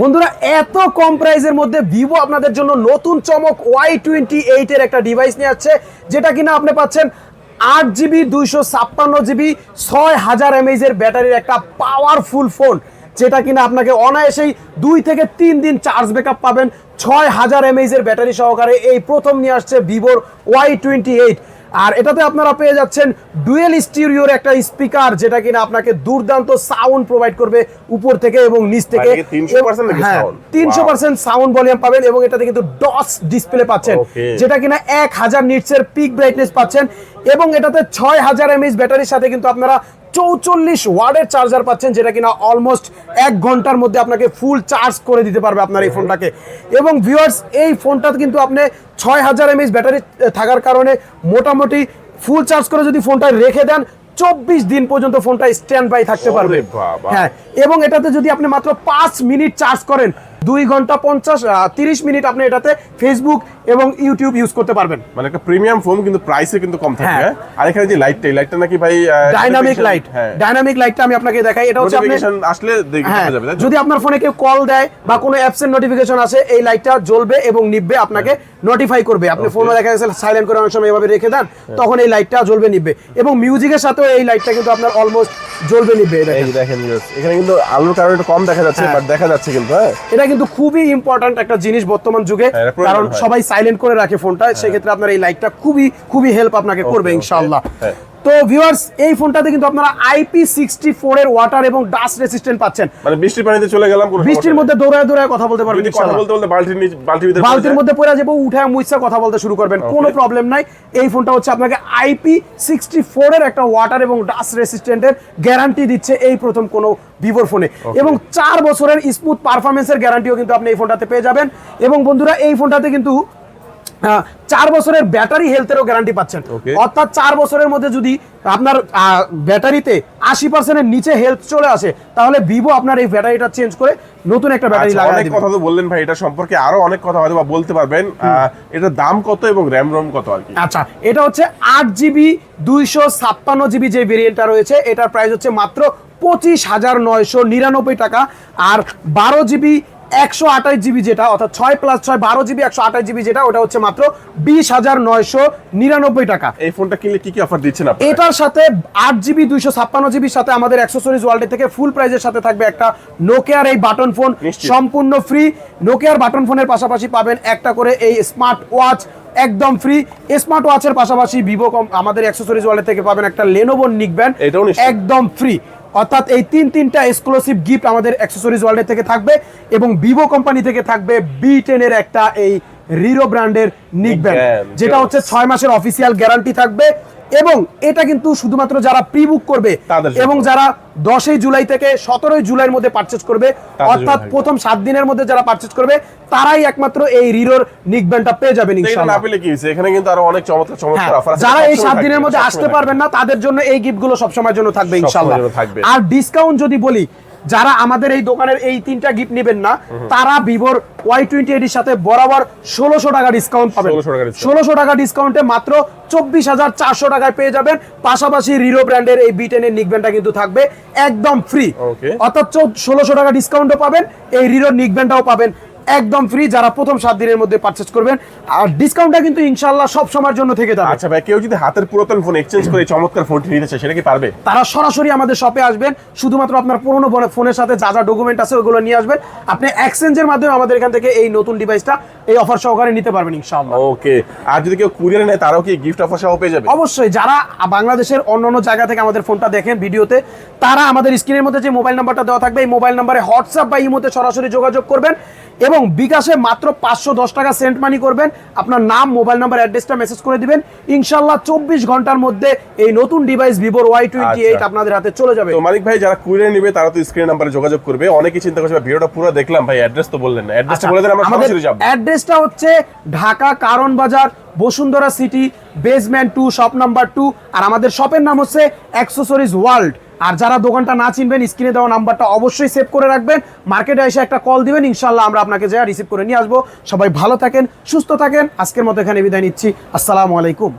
বন্ধুরা, এত কম প্রাইসের মধ্যে ভিভো আপনাদের জন্য নতুন চমক ওয়াই টোয়েন্টি এইটের একটা ডিভাইস নিয়ে আসছে, যেটা কিনা আপনি পাচ্ছেন আট জিবি, দুইশো ছাপ্পান্ন জিবি, ছয় হাজার এমএইচের ব্যাটারির একটা পাওয়ারফুল ফোন যেটা কিনা আপনাকে অনায়াসেই দুই থেকে তিন দিন চার্জ ব্যাকআপ পাবেন। ছয় হাজার এমএইচের ব্যাটারি সহকারে এই প্রথম নিয়ে আসছে ভিভোর ওয়াই টোয়েন্টি এইট। আর এটাতে আপনারা পেয়ে যাচ্ছেন ডুয়েল স্টিরিওর একটা স্পিকার যেটা কিনা আপনাকে দুর্দান্ত সাউন্ড প্রোভাইড করবে উপর থেকে এবং নিচ থেকে। মানে কি 300% নাকি হ্যাঁ তিনশো পার্সেন্ট সাউন্ড ভলিউম পাবেন এবং এটাতে কিন্তু ডস ডিসপ্লে পাচ্ছেন যেটা কিনা এক হাজার নিটসের পিক ব্রাইটনেস পাচ্ছেন এবং এটাতে ছয় হাজার এমএইচ ব্যাটারির সাথে কিন্তু আপনারা চৌচল্লিশ ওয়ার্ডের চার্জার পাচ্ছেন যেটা কিনা অলমোস্ট এক ঘণ্টার মধ্যে আপনাকে ফুল চার্জ করে দিতে পারবে আপনার এই ফোনটাকে। এবং ভিউয়ার্স এই ফোনটাতে কিন্তু আপনি ছয় হাজার এমএইচ ব্যাটারি থাকার কারণে মোটামুটি ফুল চার্জ করে যদি ফোনটা রেখে দেন চব্বিশ দিন পর্যন্ত ফোনটা স্ট্যান্ড বাই থাকতে পারবে। হ্যাঁ এবং এটাতে যদি আপনি মাত্র পাঁচ মিনিট চার্জ করেন দুই ঘণ্টা পঞ্চাশ তিরিশ মিনিট আপনি এটাতে ফেসবুক এবং ইউটিউব ইউজ করতে পারবেন। মানে একটা প্রিমিয়াম ফোন কিন্তু প্রাইসে কিন্তু কম থাকে হ্যাঁ। হ্যাঁ? আর এখানে যে লাইটটা এই লাইটটা নাকি ভাই ডাইনামিক লাইট ডাইনামিক লাইটটা আমি আপনাকে দেখাই। এটা হচ্ছে আপনি আসলে হ্যাঁ। দেখা যাবে যদি আপনার ফোনে কেউ কল দেয় বা কোনো অ্যাপসের নোটিফিকেশন আসে এই লাইটটা জ্বলবে এবং নিববে আপনাকে। নোটিফাই করবে। আপনি ফোনে দেখা গেছে সাইলেন্ট করে অনেক সময় এভাবে রেখে দেন হ্যাঁ। তখন এই লাইটটা জ্বলবে নিবে। এবং মিউজিকের সাথেও এই লাইটটা কিন্তু আপনার অলমোস্ট জ্বলবে নিবে এই দেখেন। এখানে কিন্তু আলোর কারণে একটু কম দেখা যাচ্ছে হ্যাঁ। বাট দেখা যাচ্ছে কিন্তু হ্যাঁ। এটা কিন্তু খুবই ইম্পর্ট্যান্ট একটা জিনিস বর্তমান যুগে হ্যাঁ, কারণ সবাই সাইলেন্ট করে রাখে ফোনটা সেক্ষেত্রে আপনার এই লাইটটা খুবই খুবই হেল্প আপনাকে করবে ইনশাল্লাহ ইনশাআল্লাহ। হ্যাঁ। তো ভিউয়ার্স এই ফোনটাতে কিন্তু আপনারা আইপি সিক্সটি ফোর এর ওয়াটার এবং ডাস্ট রেসিস্ট্যান্ট পাচ্ছেন। মানে বৃষ্টির পানিতে চলে গেলাম কোনো বৃষ্টির মধ্যে দৌড়ায় দৌড়ায় কথা বলতে। পারবেন কথা বলতে বলতে বালতির বালতির বালতির মধ্যে পড়ে যাব উঠায় মুইসা কথা বলতে শুরু করবেন। কোনো প্রবলেম নাই। এই ফোনটা হচ্ছে আপনাকে আইপি সিক্সটি ফোর এর একটা ওয়াটার এবং ডাস্ট রেসিস্ট্যান্টের গ্যারান্টি দিচ্ছে এই প্রথম কোনো ভিভোর ফোনে। এবং চার বছরের স্মুথ পারফরমেন্সের গ্যারান্টিও কিন্তু আপনি এই ফোনটাতে পেয়ে যাবেন। এবং বন্ধুরা এই ফোনটাতে কিন্তু চার বছরের ব্যাটারি হেলথেরও গ্যারান্টি পাচ্ছেন। অর্থাৎ চার বছরের মধ্যে যদি আপনার ব্যাটারিতে আশি পার্সেন্টের নিচে হেলথ চলে আসে তাহলে ভিভো আপনার এই ব্যাটারিটা চেঞ্জ করে নতুন একটা ব্যাটারি আচ্ছা, লাগাই অনেক কথা তো বললেন ভাই এটা সম্পর্কে আরও অনেক কথা হয়তো বা বলতে পারবেন। এটার দাম কত এবং র্যাম রোম কত আর কি? আচ্ছা এটা হচ্ছে আট জিবি দুইশো ছাপ্পান্ন জিবি যে ভেরিয়েন্টটা রয়েছে এটার প্রাইস হচ্ছে মাত্র পঁচিশ হাজার নয়শো নিরানব্বই টাকা। আর বারো জিবি একশো আঠাশ জিবি যেটা অর্থাৎ ছয় প্লাস ছয় বারো জিবি একশো আঠাশ জিবি যেটা ওটা হচ্ছে মাত্র বিশ হাজার নয়শো নিরানব্বই টাকা। এই ফোনটা কিনলে কি কি অফার দিচ্ছেন এটার সাথে আট জিবি দুইশো ছাপ্পান্ন জিবির সাথে আমাদের অ্যাক্সেসরিজ ওয়ার্ল্ডের থেকে ফুল প্রাইজের সাথে থাকবে একটা নোকিয়ার এই বাটন ফোন সম্পূর্ণ ফ্রি নোকিয়ার বাটন ফোনের পাশাপাশি পাবেন একটা করে এই স্মার্ট ওয়াচ একদম ফ্রি স্মার্ট ওয়াচের পাশাপাশি ভিভো কম আমাদের অ্যাক্সেসরিজ ওয়ার্ল্ডের থেকে পাবেন একটা লেনোভো নিক ব্যান্ড একদম ফ্রি অর্থাৎ এই তিন তিনটা এক্সক্লুসিভ গিফট আমাদের অ্যাক্সেসরিজ ওয়ার্ল্ডের থেকে থাকবে এবং ভিভো কোম্পানি থেকে থাকবে বি টেনের একটা এই রিরো ব্র্যান্ডের নিক ব্যান্ড যেটা হচ্ছে ছয় মাসের অফিসিয়াল গ্যারান্টি থাকবে। এবং এটা কিন্তু শুধুমাত্র যারা প্রি বুক করবে এবং যারা দশই জুলাই থেকে সতেরোই জুলাইয়ের মধ্যে পারচেজ করবে অর্থাৎ প্রথম সাত দিনের মধ্যে যারা পারচেজ করবে তারাই একমাত্র এই রিরোর নিক ব্যান্ডটা পেয়ে যাবেন ইনশাআল্লাহ। পেলে কি হয়েছে? এখানে কিন্তু আরও অনেক চমৎকার চমৎকার হ্যাঁ, অফার আছে। যারা এই সাত দিনের মধ্যে আসতে পারবেন না তাদের জন্য এই গিফটগুলো সবসময়ের জন্য থাকবে ইনশাআল্লাহ। আর ডিসকাউন্ট যদি বলি যারা আমাদের এই দোকানের এই তিনটা গিফট নেবেন না তারা ভিভোর ওয়াই টোয়েন্টি এর সাথে বরাবর ষোলোশো টাকা ডিসকাউন্ট পাবেন 1600 টাকা discount। ষোলোশো টাকা ডিসকাউন্টে মাত্র চব্বিশ হাজার চারশো টাকায় পেয়ে যাবেন পাশাপাশি রিরো ব্র্যান্ডের এই বিটেনের নিকব্যান্ডটা কিন্তু থাকবে একদম ফ্রি. অর্থাৎ ষোলোশো টাকা ডিসকাউন্টও পাবেন এই রিরোর নিকব্যান্ডটাও পাবেন একদম ফ্রি যারা প্রথম সাত দিনের মধ্যে পারচেজ করবেন। আর ডিসকাউন্টটা কিন্তু ইনশাল্লাহ সব সময়ের জন্য থেকে যাবে। আচ্ছা ভাই কেউ যদি হাতের পুরাতন ফোন এক্সচেঞ্জ করে চমৎকার ফোনটি নিতে চায় সেটা কি পারবে? তারা সরাসরি আমাদের শপে আসবেন। শুধুমাত্র আপনার পুরনো ফোনের সাথে যা যা ডকুমেন্ট আছে ওগুলো নিয়ে আসবেন। আপনি এক্সচেঞ্জের মাধ্যমে আমাদের এখান থেকে এই নতুন ডিভাইসটা এই অফার সহকারে নিতে পারবেন ইনশাআল্লাহ। ওকে। আর যদি কেউ কুরিয়ারে নেয় তারাও কি গিফট অফার সহ পেয়ে যাবে? অবশ্যই যারা বাংলাদেশের অন্য অন্য জায়গা থেকে আমাদের ফোনটা দেখেন ভিডিওতে তারা আমাদের স্ক্রিনের মধ্যে যে মোবাইল নাম্বারটা দেওয়া থাকবে এই মোবাইল নাম্বারে হোয়াটসঅ্যাপ বা ইমোতে সরাসরি যোগাযোগ করবেন এবং বিকাশে মাত্র পাঁচশো দশ টাকা সেন্ট মানি করবেন। আপনার নাম মোবাইল নাম্বার অ্যাড্রেসটা মেসেজ করে দিবেন। ইনশাল্লাহ চব্বিশ ঘণ্টার মধ্যে এই নতুন ডিভাইস ভিভোর ওয়াই টোয়েন্টি এইট। আপনাদের হাতে চলে যাবে। তো মালিক ভাই যারা কুরিয়ারে নেবে তারা তো স্ক্রিন নাম্বারে যোগাযোগ করবে। অনেকেই চিন্তা করছে ভিডিওটা পুরো দেখলাম। ভাই অ্যাড্রেস তো বললেন না। অ্যাড্রেসটা আচ্ছা, বলে দেন আমরা সরাসরি যাব। অ্যাড্রেসটা হচ্ছে Dhaka Karwan Bazar, Bashundhara city basement two shop number two আর আমাদের শপের নাম হচ্ছে অ্যাক্সেসরিজ ওয়ার্ল্ড আর যারা দোকানটা না চিনবেন, স্ক্রিনে দেওয়া নাম্বারটা অবশ্যই সেভ করে রাখবেন। মার্কেটে এসে একটা কল দিবেন ইনশাল্লাহ আমরা আপনাকে যা রিসিভ করে নিয়ে আসব। সবাই ভালো থাকেন, সুস্থ থাকেন। আজকের মতো এখানে বিদায় নিচ্ছি। আসসালামু আলাইকুম।